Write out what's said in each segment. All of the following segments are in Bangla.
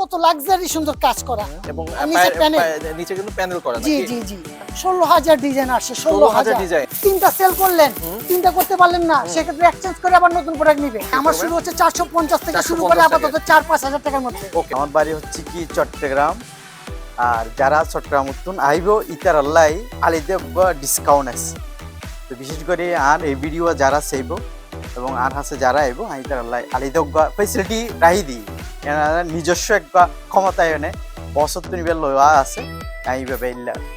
কত লাক্সারি সুন্দর কাজ করা। এবং নিচে। পায়ের- নিচে কিন্তু প্যানেল করা জি জি জি। ষোলো হাজার ডিজাইন আসছে ষোলো 16,000 হাজার design। তিনটা সেল করলেন। তিনটা করতে পারলেন না। সেক্ষেত্রে এক্সচেঞ্জ করে আবার নতুন প্রোডাক্ট নিবে। আমার শুরু হচ্ছে চারশো পঞ্চাশ থেকে শুরু করে আপাতত চার পাঁচ হাজার টাকার মধ্যে। ওকে আমার বাড়ি হচ্ছে কি চট্টগ্রাম। আর যারা চট্টগ্রাম উত্তুন আইব ইতার আল্লাহ আলিতে ডিসকাউন্ট আছে তো বিশেষ করে আর এই ভিডিও যারা চাইব এবং আর হাসে যারা আইব ইতার আল্লাহ আলিতে ফেসিলিটি রাহি দিই। এনারা নিজস্ব একটা ক্ষমতায় এনে বসত্ব নিবে লওয়া আছে এইভাবে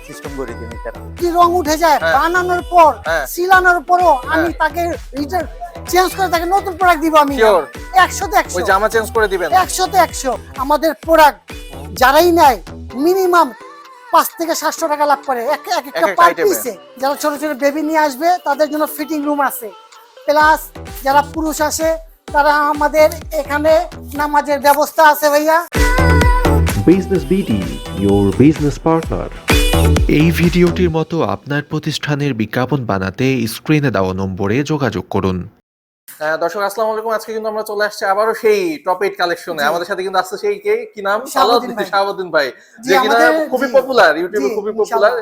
সিস্টেম করে দিন ইতারা কি রং উঠে যায়? হ্যাঁ। বানানোর পর হ্যাঁ। সিলানোর পরও আমি হ্যাঁ। তাকে রিটার্ন চেঞ্জ করে তাকে নতুন প্রোডাক্ট দিব আমি. একশোতে একশো। জামা চেঞ্জ করে দিবেন। একশোতে একশো। আমাদের প্রোডাক্ট যারাই নেয় মিনিমাম পাঁচ থেকে সাতশো টাকা লাভ করে। এক এক একটা একটা পার পিসে যারা ছোট ছোট বেবি নিয়ে আসবে তাদের জন্য ফিটিং রুম আছে। প্লাস যারা পুরুষ আসে তারা আমাদের এখানে নামাজের ব্যবস্থা আছে ভাইয়া। Business BD your business partner এই ভিডিওটির মতো আপনার প্রতিষ্ঠানের বিজ্ঞাপন বানাতে স্ক্রিনে দেওয়া নম্বরে যোগাযোগ করুন। দর্শক আসসালামু আলাইকুম। আজকে কিন্তু আমরা চলে আসছি আবারও সেই টপ এইট কালেকশনে আমাদের সাথে কিন্তু আসছে সেই কে? কি নাম? ভাই। শাহাবুদ্দিন ভাই। যে কিনা খুবই পপুলার ইউটিউবে খুবই পপুলার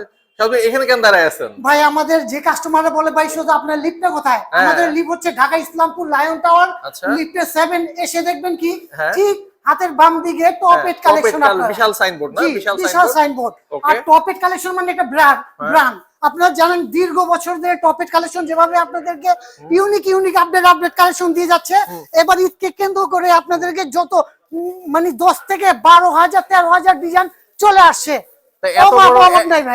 সবাই এখানে কেন দাঁড়ায় আছেন? ভাই আমাদের যে কাস্টমাররা বলে ভাই শুধু আপনার লিফটটা কোথায়? হ্যাঁ। আমাদের লিফট হচ্ছে ঢাকা ইসলামপুর লায়ন টাওয়ার। লিফটে সেভেন এসে দেখবেন কি? হ্যাঁ। ঠিক হাতের বাম দিকে টপ হ্যাঁ, কালেকশন কাল- বিশাল সাইনবোর্ড না? বিশাল সাইনবোর্ড আর টপ এইট কালেকশন মানে একটা ব্র্যান্ড। ব্র্যান্ড আপনারা জানেন দীর্ঘ বছর ধরে টপ এইট কালেকশন যেভাবে আপনাদেরকে unique unique update update collection দিয়ে যাচ্ছে এবার ঈদকে কেন্দ্র করে আপনাদেরকে যত মানে দশ থেকে বারো হাজার তেরো হাজার ডিজাইন চলে আসছে। এত বড়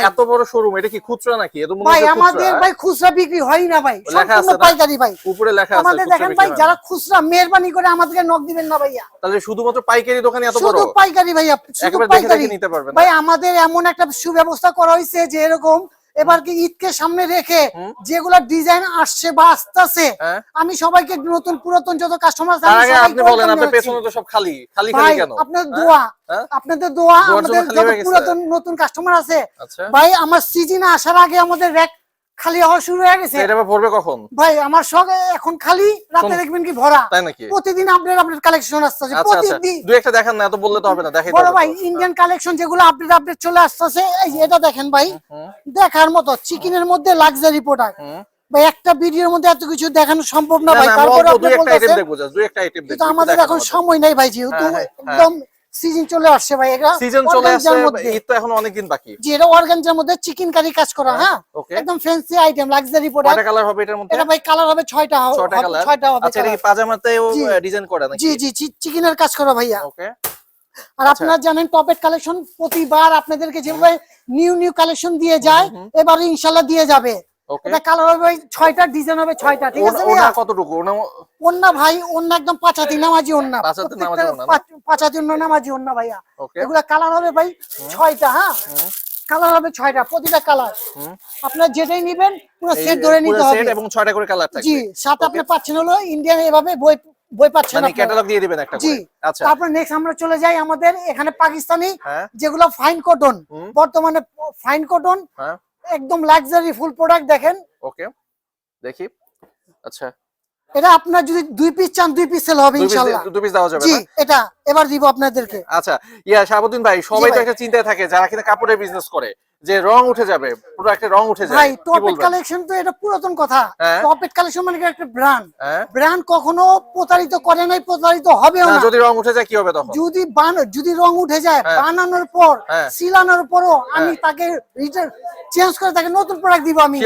এত বড় শোরুম এটা কি খুচরা নাকি? এত ভাই আমাদের ভাই খুচরা বিক্রি হয় না ভাই সম্পূর্ণ পাইকারি ভাই। উপরে লেখা আছে আমাদের দেখেন ভাই যারা খুচরা মেহরবানি করে আমাদেরকে নক দিবেন না ভাইয়া। তাহলে শুধুমাত্র পাইকারি দোকানে এত বড়? শুধু পাইকারি ভাইয়া শুধু পাইকারি। নিতে পারবেন? ভাই আমাদের এমন একটা সুব্যবস্থা করা হয়েছে যে এরকম এবার কি ঈদকে সামনে রেখে যেগুলো ডিজাইন আসছে বা আসতেছে হ্যাঁ। আমি সবাইকে নতুন পুরাতন যত কাস্টমার আছে আপনি বলেন আপনার পেছনে তো সব খালি খালি খালি ভাই কেন আপনাদের হ্যাঁ? দোয়া হ্যাঁ? আপনাদের দোয়া আমাদের যত পুরাতন নতুন কাস্টমার আছে আচ্ছা ভাই আমার সিজন আসার আগে আমাদের র্যাক খালি হওয়া শুরু হয়ে গেছে। এটা আবার ভরবে কখন? ভাই আমার সব এখন খালি রাতে দেখবেন কি ভরা। তাই নাকি? প্রতিদিন আপডেট আপডেট কালেকশন আচ্ছা প্রতিদিন। দু একটা দেখান না এত বললে তো হবে না দেখাই বড় ভাই ইন্ডিয়ান কালেকশন যেগুলো আপডেট আপডেট চলে আসতেছে এই যে এটা দেখেন ভাই। দেখার মতো চিকেনের মধ্যে লাক্সারি প্রোডাক্ট ভাই একটা ভিডিওর মধ্যে এত কিছু দেখানো সম্ভব না ভাই তারপরে আপনি দুই একটা আইটেম বলতেছেন দেখব দুই একটা আইটেম কিন্তু আমাদের এখন সময় নাই ভাই যেহেতু হ্যাঁ, হ্যাঁ, একদম সিজন চলে আসছে ভাই এটা সিজন চলে আসছে organza র মধ্যে। ঈদ তো এখন অনেকদিন বাকি। যে এটা অর্গানজার মধ্যে চিকেন কারি কাজ করা হ্যাঁ একদম ফ্যান্সি আইটেম লাক্সারি কয়টা কালার হবে এটার মধ্যে? এটা ভাই কালার হবে ছয়টা হবে ছয়টা কালার ছয়টা হবে আচ্ছা এটা কি পাজামাতেও ডিজাইন করা নাকি? জি জি চিকেনের কাজ করা ভাইয়া। ওকে আর আপনারা জানেন টপেট কালেকশন প্রতিবার আপনাদেরকে যেভাবে নিউ নিউ কালেকশন দিয়ে যায় এবার ইনশাল্লাহ দিয়ে যাবে। এটা কালার হবে ছয়টা ডিজাইন হবে ছয়টা ঠিক আছে ওনা কতটুকু? ওনা ভাই ওন্না একদম পাঁচাতি নামাজি ওন্না। পাঁচ হাতি নামাজি? পাঁচাতি ভাইয়া। এগুলা কালার হবে ভাই ছয়টা হ্যাঁ? কালার হবে ছয়টা প্রতিটা কালার। আপনার যেটাই নিবেন পুরো সেট ধরে নিতে হবে। এবং ছয়টা করে কালার থাকবে। জি সাথে আপনি পাচ্ছেন হলো ইন্ডিয়ান এভাবে বই বই পাচ্ছেন মানে ক্যাটালগ দিয়ে দিবেন একটা জি করে। আচ্ছা। তারপর নেক্সট আমরা চলে যাই আমাদের এখানে পাকিস্তানি হ্যাঁ। যেগুলো ফাইন কটন বর্তমানে ফাইন কটন হ্যাঁ। একদম লাক্সারি ফুল প্রোডাক্ট দেখেন। ওকে দেখি। আচ্ছা। এটা আপনার যদি দুই পিস চান দুই পিস সেল হবে ইনশাআল্লাহ দুই পিস দেওয়া যাবে জি এটা এবার দিব আপনাদেরকে। আচ্ছা ইয়া শাহাবুদ্দিন ভাই সবাই তো একটা চিন্তায় থাকে যারা কিনা কাপড়ের বিজনেস করে। যে রং উঠে যাবে পুরো একটা রং উঠে যায়। ভাই টপেট কালেকশন তো এটা পুরাতন কথা। হ্যাঁ। টপেট কালেকশন মানে একটা ব্র্যান্ড হ্যাঁ। ব্র্যান্ড কখনো প্রতারিত করে নাই প্রতারিত হবে না, যদি রং উঠে যায় কি হবে তখন? যদি বান যদি রং উঠে যায় হ্যাঁ। বানানোর পর হ্যাঁ। সিলানোর পরও আমি তাকে রিটার্ন চেঞ্জ করে তাকে নতুন প্রোডাক্ট দিব আমি.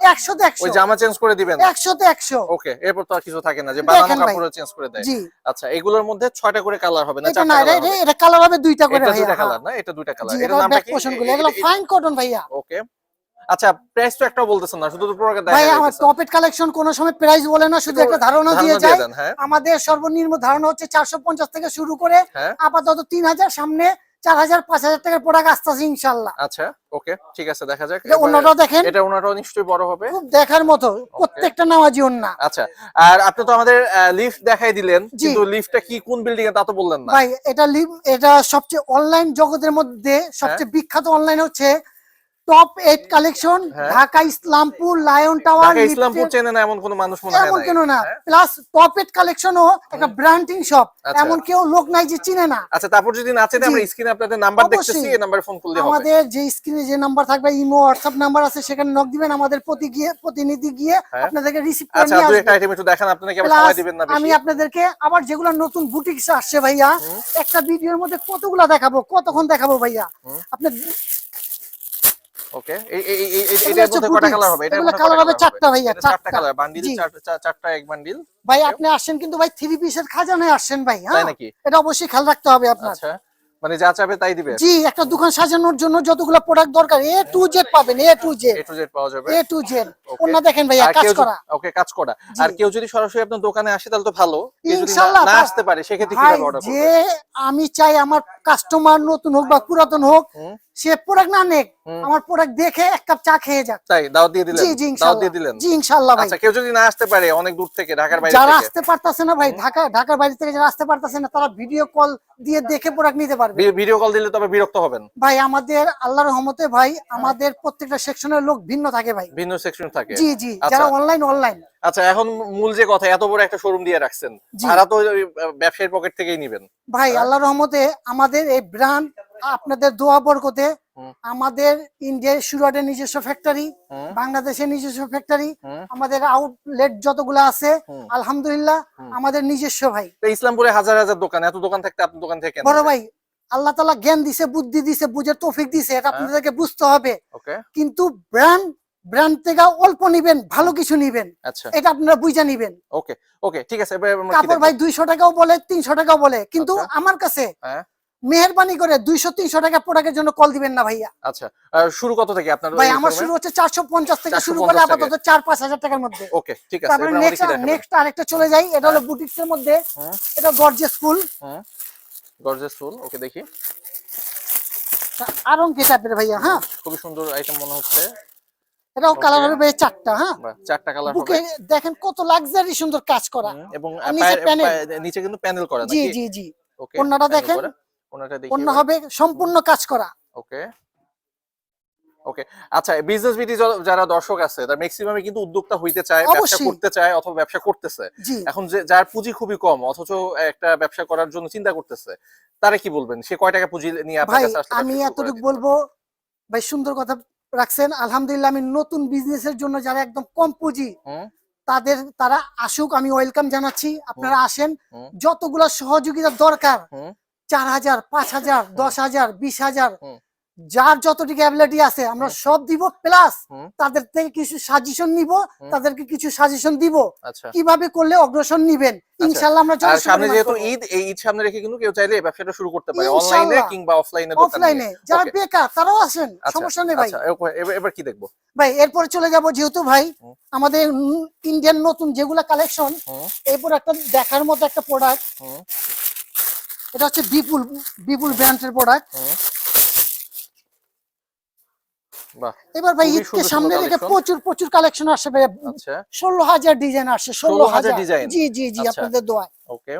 একশোতে একশো। ওই জামা চেঞ্জ করে দিবেন একশোতে একশো ওকে এরপর তো আর কিছু থাকে না যে বানানো কাপড় চেঞ্জ করে দেয়। জি। আচ্ছা এগুলোর মধ্যে ছয়টা করে কালার হবে না? এটা না এটা- কালার এটা- এটা কালার হবে দুইটা করে এটা দুইটা হ্যাঁ। কালার না? এটা দুইটা কালার এটা এটা নামটা কি? এগুলো ফাইন কটন ভাইয়া। ওকে। আচ্ছা প্রাইস তো একটাও বলতেছেন না শুধু তো প্রোডাক্ট ভাই আমার টপেট কালেকশন কোন সময় প্রাইস বলে না শুধু একটা ধারণা দিয়ে যায়। দেন হ্যাঁ। আমাদের সর্বনিম্ন ধারণা হচ্ছে চারশো পঞ্চাশ থেকে শুরু করে হ্যাঁ। আপাতত তিন হাজার সামনে চার হাজার পাঁচ হাজার টাকার প্রোডাক্ট আসতেছে ইনশাল্লাহ। আচ্ছা ওকে ঠিক আছে দেখা যাক। দেখেন। এটা নিশ্চয়ই বড় হবে। খুব দেখার মতো প্রত্যেকটা নামাজি আচ্ছা আর আপনি তো আমাদের লিফট দেখাই দিলেন কিন্তু লিফটটা কি কোন বিল্ডিং এ তা তো বললেন না। ভাই এটা এটা সবচেয়ে অনলাইন জগতের মধ্যে সবচেয়ে বিখ্যাত অনলাইন হচ্ছে top eight collection. Dhaka Islampur lion tower Islampur চেনে না এমন কোনো মানুষ মনে হয় এমন কেন না? প্লাস টপ এইট কালেকশনও একটা ব্র্যান্ডিং শপ আচ্ছা। এমন কেউ লোক নাই যে চিনে না। আচ্ছা তারপর যদি না চেনে আমরা স্ক্রিনে আপনাদের নাম্বার দেখতেছি এই নাম্বারে ফোন করলে হবে। আমাদের যে স্ক্রিনে যে নাম্বার থাকবে ইমো হোয়াটসঅ্যাপ নাম্বার আছে সেখানে নক দিবেন আমাদের প্রতি গিয়ে প্রতিনিধি গিয়ে হ্যাঁ। আপনাদেরকে রিসিভ করে আচ্ছা নিয়ে দুই একটা আসবে। আইটেম একটু দেখান আপনারা কি আবার সময় দিবেন না আমি আপনাদেরকে আবার যেগুলো নতুন বুটিক্স আসছে ভাইয়া একটা ভিডিওর মধ্যে কতগুলা দেখাবো কতক্ষণ দেখাবো ভাইয়া? আপনি ওকে এই এই এই- এই এগুলো এটার মধ্যে কয়টা কালার হবে? এটার এগুলো মধ্যে colour কয়টা হবে চারটা ভাইয়া, চারটা। কালার বান্ডিল চারটা চারটা এক বান্ডিল। ভাই আপনি কিন্তু ভাই থ্রি পিসের খাজানায় ভাই হ্যাঁ? এটা অবশ্যই খেয়াল রাখতে হবে আপনার। আচ্ছা। মানে যা চাবে তাই দিবে? জি একটা দোকান সাজানোর জন্য যতগুলো প্রোডাক্ট দরকার এ টু জেড পাবেন A to Z A to Z পাওয়া যাবে। এ টু জেড দেখেন ভাইয়া কাজ করা। ওকে কাজ করা। আর কেউ যদি সরাসরি আপনার দোকানে আসে তাহলে তো ভালো। ইনশাআল্লাহ, না আসতে পারে সেক্ষেত্রে কীভাবে অর্ডার যে আমি চাই আমার কাস্টমার নতুন হোক বা পুরাতন হোক। সে প্রোডাক্ট না নেক আমার প্রোডাক্ট দেখে এক কাপ চা খেয়ে যাক। তাই দাওয়াত দিয়ে দিলেন? জি দিয়ে দিলেন? জি ইনশাআল্লাহ ভাই। আচ্ছা কেউ যদি না আসতে পারে অনেক দূর থেকে ঢাকার বাইরে যারা আসতে পারতাছে না ভাই ঢাকা ঢাকার বাইরে থেকে যারা আসতে পারতাছে না তারা ভিডিও কল দিয়ে দেখে প্রোডাক্ট নিতে পারবে। ভিডিও কল দিলে তবে বিরক্ত হবেন। ভাই আমাদের আল্লাহর রহমতে ভাই আমাদের প্রত্যেকটা সেকশনের লোক ভিন্ন থাকে ভাই। ভিন্ন সেকশন থাকে। জি জি আচ্ছা। যারা অনলাইন অনলাইন আচ্ছা এখন মূল যে কথা এত বড় একটা শোরুম দিয়ে রাখছেন। ভাড়া তো ব্যবসায়ীর পকেট থেকেই নিবেন। ভাই আল্লাহর রহমতে আমাদের এই ব্র্যান্ড আপনাদের দোয়া বরকতে আমাদের ইন্ডিয়ার সুরাটের নিজস্ব ফ্যাক্টরি। বাংলাদেশের নিজস্ব ফ্যাক্টরি আমাদের আউটলেট যতগুলো আছে আলহামদুলিল্লাহ আমাদের নিজস্ব ভাই। ইসলামপুরে হাজার হাজার দোকান এত দোকান থাকতে আপনার দোকান থেকে বড় ভাই আল্লাহ তালা জ্ঞান দিছে বুদ্ধি দিছে বুঝে তৌফিক দিছে এটা হ্যাঁ। আপনাদেরকে বুঝতে হবে। কিন্তু ব্র্যান্ড ব্র্যান্ড থেকে অল্প নিবেন ভালো কিছু নিবেন। আচ্ছা। এটা আপনারা বুঝে নিবেন। ওকে ওকে ঠিক আছে কি কাপড় ভাই দুইশো টাকাও বলে তিনশো টাকাও বলে। কিন্তু আচ্ছা। আমার কাছে হ্যাঁ। মেহরবানি করে দুইশো তিনশো টাকা প্রোডাক্টের জন্য কল দিবেন না ভাইয়া। আচ্ছা শুরু কত থেকে আপনার ভাই আমার শুরু হচ্ছে চারশো পঞ্চাশ থেকে শুরু করে আপাতত চার পাঁচ হাজার টাকার মধ্যে। ওকে ঠিক আছে তারপরে নেক্সট নেক্সট আরেকটা চলে যাই এটা হলো বুটিক্স এর মধ্যে। এটা গর্জিয়াস ফুল। ওকে দেখি। আরঙ্কি টাইপের ভাইয়া হ্যাঁ? খুবই সুন্দর আইটেম মনে হচ্ছে। এটাও কালার হবে চারটা হ্যাঁ? চারটা কালার বুকে দেখেন কত লাক্সারি সুন্দর কাজ করা। এবং নিচে কিন্তু প্যানেল করা জি জি জি। দেখেন। ওনাটা দেখি হবে সম্পূর্ণ কাজ করা। ওকে ওকে আচ্ছা বিজনেস যারা দর্শক আছে তার ম্যাক্সিমামে কিন্তু উদ্যোক্তা হইতে চায় ব্যবসা করতে চায় অথবা ব্যবসা করতেছে। এখন যে যার পুঁজি খুবই কম অথচ একটা ব্যবসা করার জন্য চিন্তা করতেছে তারে কি বলবেন? সে কয় টাকা পুঁজি নিয়ে আপনার কাছে আসলে আমি এতটুকু বলব ভাই সুন্দর কথা রাখছেন। আলহামদুলিল্লাহ আমি নতুন বিজনেসের জন্য যারা একদম কম পুঁজি তাদের তারা আসুক আমি ওয়েলকাম জানাচ্ছি। আপনারা আসেন। যতগুলো সহযোগিতা দরকার চার হাজার পাঁচ হাজার দশ হাজার বিশ হাজার। যার যতটুকু অ্যাবিলিটি আছে আমরা সব দিব প্লাস তাদের থেকে কিছু সাজেশন নিব তাদেরকে কিছু সাজেশন দিব। আচ্ছা। কীভাবে করলে অগ্রসর নিবেন? আমরা সামনে যেহেতু ঈদ এই ঈদ সামনে রেখে কিন্তু কেউ চাইলে ব্যবসাটা শুরু করতে পারে। অনলাইনে কিংবা অফলাইনে দোকানে অফলাইনে যারা বেকার তারাও আসেন আচ্ছা, সমস্যা নেই ভাই। আচ্ছা এবার- কি দেখব? ভাই এরপরে চলে যাব যেহেতু ভাই আমাদের ইন্ডিয়ান নতুন যেগুলা কালেকশন এরপর একটা দেখার মতো একটা প্রোডাক্ট এটা হচ্ছে বিপুল বিপুল ব্র্যান্ডের প্রোডাক্ট এবার ভাই ঈদকে সামনে রেখে প্রচুর প্রচুর কালেকশন আসে ভাই। আচ্ছা। ষোলো হাজার ডিজাইন আসছে ষোলো 16,000 হাজার জি জি জি আচ্ছা। আপনাদের দোয়ায়। ওকে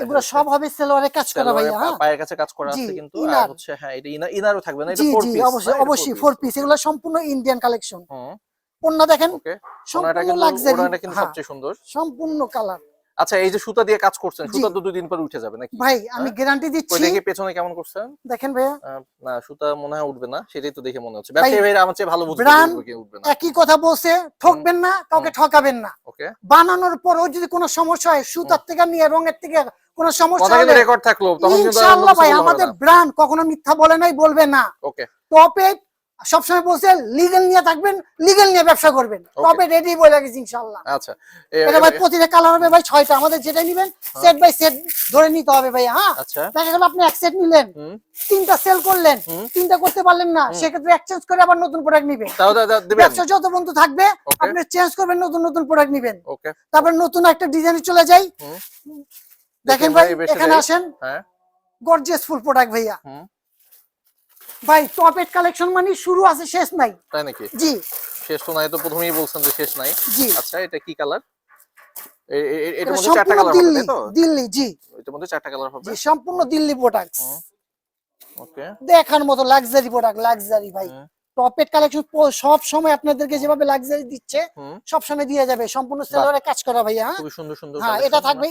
এগুলো সব হবে সেলোয়ারে কাজ করা ভাইয়া হ্যাঁ। পায়ের কাছে কাজ করা আছে কিন্তু। আর হচ্ছে হ্যাঁ এটা ইনার ইনারও থাকবে না এটা ফোর পিস অবশ্যই অবশ্যই ফোর পিস এগুলো সম্পূর্ণ ইন্ডিয়ান কালেকশন হুম। অন্য দেখেন সম্পূর্ণ লাক্সারি কিন্তু সবচেয়ে সুন্দর। সম্পূর্ণ কালার আচ্ছা এই যে সুতা দিয়ে কাজ করছেন। সুতা তো দুই দিন পর উঠে যাবে নাকি? ভাই আমি? গ্যারান্টি ওই দিচ্ছি। দেখে পেছনে কেমন করছেন? দেখেন ভাইয়া। না সুতা মনে হয় উঠবে না সেটাই তো দেখে মনে হচ্ছে। ব্যবসায়ী ভাইরা আমার চেয়ে ভালো brand যে উঠবে কি উঠবে না। একই কথা বলছে ঠকবেন না কাউকে ঠকাবেন না। ওকে। বানানোর পরও যদি কোনো সমস্যা হয় সুতার থেকে নিয়ে রঙের থেকে কোনো সমস্যা হলে রেকর্ড থাকল তখন ইনশাআল্লাহ ভাই আমাদের ব্র্যান্ড কখনো মিথ্যা বলে নাই বলবে না। ওকে। টপে সবসময় বলছে লিগেল নিয়ে থাকবেন লিগেল নিয়ে ব্যবসা করবেন। তবে রেডি বলে গেছি ইনশাআল্লাহ। আচ্ছা। এটা ভাই প্রতিটা কালার হবে ভাই ছয়টা। আমাদের যেটা নিবেন সেট বাই সেট ধরে নিতে হবে ভাই হ্যাঁ? আচ্ছা। দেখা গেল আপনি এক সেট নিলেন তিনটা সেল করলেন। তিনটা করতে পারলেন না সেক্ষেত্রে এক্সচেঞ্জ করে আবার নতুন প্রোডাক্ট নিবেন। ব্যবসা যত বন্ধু থাকবে আপনি চেঞ্জ করবেন নতুন নতুন প্রোডাক্ট নিবেন। ওকে তারপর নতুন একটা ডিজাইনে চলে যাই। দেখেন ভাই এখানে আসেন। হ্যাঁ। গর্জিয়াস ফুল প্রোডাক্ট ভাইয়া। ভাই টপ এট কালেকশন মানে শুরু আছে শেষ নাই। তাই নাকি? জি। শেষ তো নাই তো প্রথমেই বলছেন যে শেষ নাই। জি। আচ্ছা এটা কি কালার এটার এটা মধ্যে চারটা কালার হবে তো? দিল্লি জি। এটার মধ্যে চারটা কালার হবে। জি সম্পূর্ণ দিল্লি প্রোডাক্টস ওকে। দেখার মতো লাক্সারি প্রোডাক্ট লাক্সারি ভাই। টপের কালেকশন সব সময় আপনাদেরকে যেভাবে লাক্সারি দিচ্ছে সব সময় দিয়ে যাবে। সম্পূর্ণ সেলোয়ারে কাজ করা ভাইয়া হ্যাঁ? খুবই সুন্দর সুন্দর হ্যাঁ, এটা থাকবে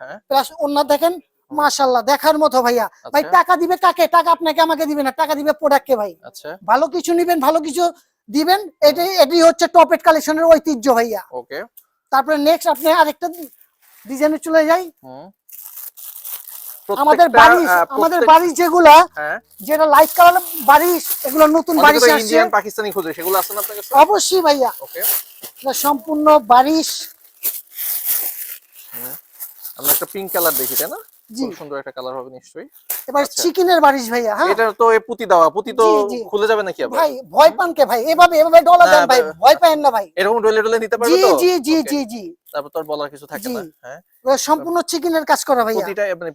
হ্যাঁ। প্লাস ওনার দেখেন মাশাল্লাহ দেখার মতো ভাইয়া। ভাই আচ্ছা টাকা দিবে কাকে? টাকা আপনাকে আমাকে দিবে না। টাকা দিবে প্রোডাক্টকে ভাই। আচ্ছা। ভালো কিছু নিবেন ভালো কিছু দিবেন এটাই এটি হচ্ছে টপেট কালেকশনের ঐতিহ্য ভাইয়া। ওকে তারপরে নেক্সট আপনি আরেকটা ডিজাইনে চলে যাই। আমাদের বাড়ি আমাদের বাড়ি যেগুলা হ্যাঁ। যেটা লাইট কালার বাড়িশ এগুলো নতুন বাড়িশ আসছে। পাকিস্তানি খুঁজে সেগুলো আছে না আপনার কাছে? অবশ্যই ভাইয়া। ওকে সম্পূর্ণ বাড়িশ আমরা একটা পিঙ্ক কালার দেখি তাই না? খুব সুন্দর একটা কালার হবে নিশ্চয়ই। এবার আচ্ছা। চিকেনের বাড়িশ ভাইয়া হ্যাঁ। এটা তো এ পুঁতি দেওয়া পুঁতি তো। খুলে যাবে নাকি আবার? ভাই ভয় পান কে ভাই? এভাবে এভাবে দেন ভাই ভয় পায়েন না ভাই। এরকম ডলে ডলে নিতে পারবে জি তো? জি জি. জি জি। তারপর তোর বলার কিছু থাকে না হ্যাঁ। সম্পূর্ণ চিকেনের কাজ করা ভাইয়া। প্রতিটা মানে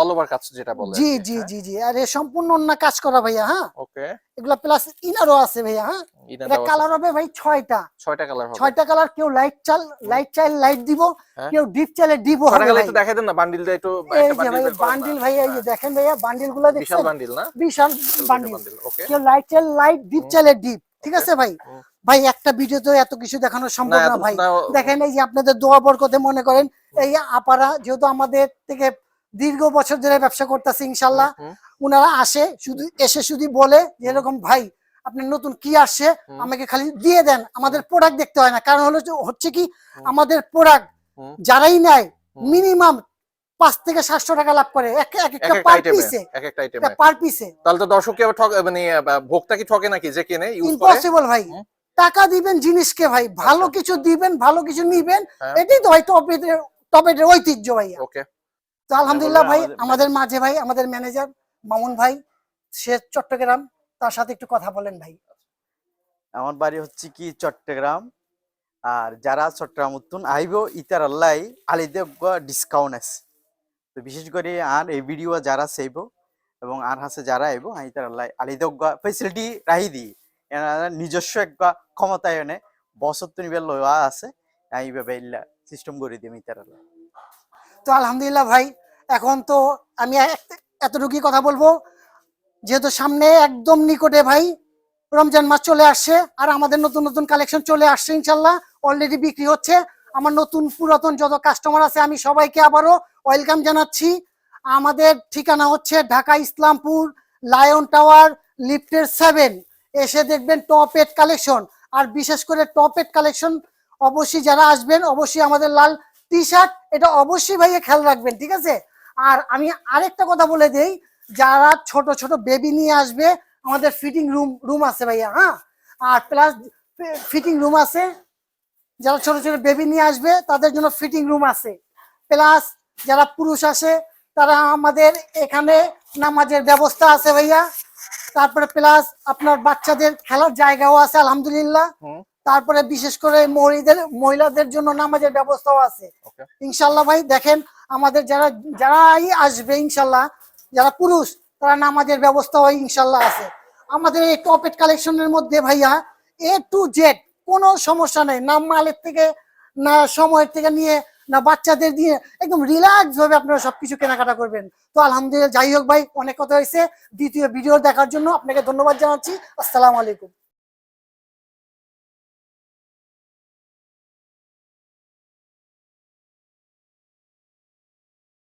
অল ওভার কাজ যেটা বলে জি জি জি জি। আর এ সম্পূর্ণ অন্য কাজ করা ভাইয়া হ্যাঁ? ওকে। এগুলা প্লাস ইনারও আছে ভাইয়া হ্যাঁ? এটা কালার হবে ভাই ছয়টা। ছয়টা কালার হবে। ছয়টা কালার কেউ লাইট চাল লাইট চাইলে লাইট দিব হ্যাঁ। কেউ ডিপ চাইলে ছয়টা হবে ভাই। একটু দেখাই দেন না বান্ডিল দিয়ে একটু একটা বান্ডিল ভাইয়া এই যে দেখেন ভাইয়া বান্ডিলগুলা বিশাল বান্ডিল না? বিশাল বান্ডিল কেউ লাইট চাইলে লাইট ডিপ। চাইলে ডিপ ঠিক আছে ভাই। ভাই একটা ভিডিওতে এত কিছু দেখানো সম্ভব না ভাই। দেখেন এই যে আপনাদের দোয়া বরকতে মনে করেন এই আপারা যেহেতু আমাদের থেকে দীর্ঘ বছর ধরে ব্যবসা করতেছে ইনশাল্লাহ উনারা আসে শুধু এসে শুধু বলে যে এরকম ভাই আপনার নতুন কি আসছে আমাকে খালি দিয়ে দেন। আমাদের প্রোডাক্ট দেখতে হয় না। কারণ হলো হচ্ছে কি আমাদের প্রোডাক্ট যারাই নেয় মিনিমাম পাঁচ থেকে সাতশো টাকা লাভ করে। এক এক এক একটা পার পিসে এক একটা আইটেমে পার পিসে তাহলে তো দর্শক কি মানে ভোক্তা কি ঠকে নাকি? যে কেনে ইম্পসিবল ভাই। টাকা দিবেন জিনিসকে ভাই ভালো আচ্ছা। কিছু দিবেন ভালো কিছু নিবেন হ্যাঁ। এটাই তো ভাই টপেটের টপেটের ঐতিহ্য ভাইয়া। ওকে। তো আলহামদুলিল্লাহ ভাই আমাদের- মাঝে ভাই আমাদের ম্যানেজার মামুন ভাই সে চট্টগ্রাম তার সাথে একটু কথা বলেন ভাই। আমার বাড়ি হচ্ছে কি চট্টগ্রাম আর যারা চট্টগ্রাম উত্তুন আইব ইতার আল্লাহ আলিদেব ডিসকাউন্ট আছে। তো বিশেষ করে আর এই ভিডিও যারা চাইব এবং আর হাসে যারা আইব ইতার আল্লাহ আলিদেব ফেসিলিটি রাহি দি নিজস্ব এক ক্ষমতায়নে বছর তো নিবে লওয়া আছে এইভাবে সিস্টেম করে ইতার আল্লাহ তো আলহামদুলিল্লাহ ভাই, এখন তো আমি এতটুকুই কথা বলব। যেহেতু সামনে একদম নিকটে ভাই, রমজান মাস চলে আসছে, আর আমাদের নতুন নতুন কালেকশন চলে আসছে ইনশাল্লাহ অলরেডি বিক্রি হচ্ছে। আমার নতুন পুরাতন যত কাস্টমার আছে, আমি সবাইকে আবারও ওয়েলকাম জানাচ্ছি। আমাদের ঠিকানা হচ্ছে ঢাকা ইসলামপুর লায়ন টাওয়ার লিফটের সেভেন এসে দেখবেন টপ এড কালেকশন আর বিশেষ করে টপ এড কালেকশন অবশ্যই যারা আসবেন, অবশ্যই আমাদের লাল টি শার্ট এটা অবশ্যই ভাইয়া খেয়াল রাখবেন, ঠিক আছে? আর আমি আরেকটা কথা বলে দেই, যারা ছোট ছোট বেবি নিয়ে আসবে, আমাদের ফিটিং রুম রুম আছে ভাইয়া হ্যাঁ? আর প্লাস ফিটিং রুম আছে, যারা ছোট ছোট বেবি নিয়ে আসবে, তাদের জন্য ফিটিং রুম আছে। প্লাস যারা পুরুষ আসে, তারা আমাদের এখানে নামাজের ব্যবস্থা আছে ভাইয়া। তারপরে প্লাস আপনার বাচ্চাদের খেলার জায়গাও আছে আলহামদুলিল্লাহ। তারপরে বিশেষ করে মহিলাদের মহিলাদের জন্য নামাজের ব্যবস্থাও আছে। ইনশাল্লাহ ভাই দেখেন আমাদের যারা যারাই আসবে ইনশাল্লাহ যারা পুরুষ তারা নামাজের ব্যবস্থাও ইনশাল্লাহ আছে। আমাদের এই টপেট কালেকশনের মধ্যে ভাইয়া এ টু জেড কোনো সমস্যা নেই। না মালের থেকে না সময়ের থেকে নিয়ে না, বাচ্চাদের দিয়ে একদম রিল্যাক্স ভাবে আপনারা সবকিছু কেনাকাটা করবেন। তো আলহামদুলিল্লাহ, যাই হোক ভাই, অনেক কথা হয়েছে। দ্বিতীয় ভিডিও দেখার জন্য আপনাকে ধন্যবাদ জানাচ্ছি। আসসালামু আলাইকুম।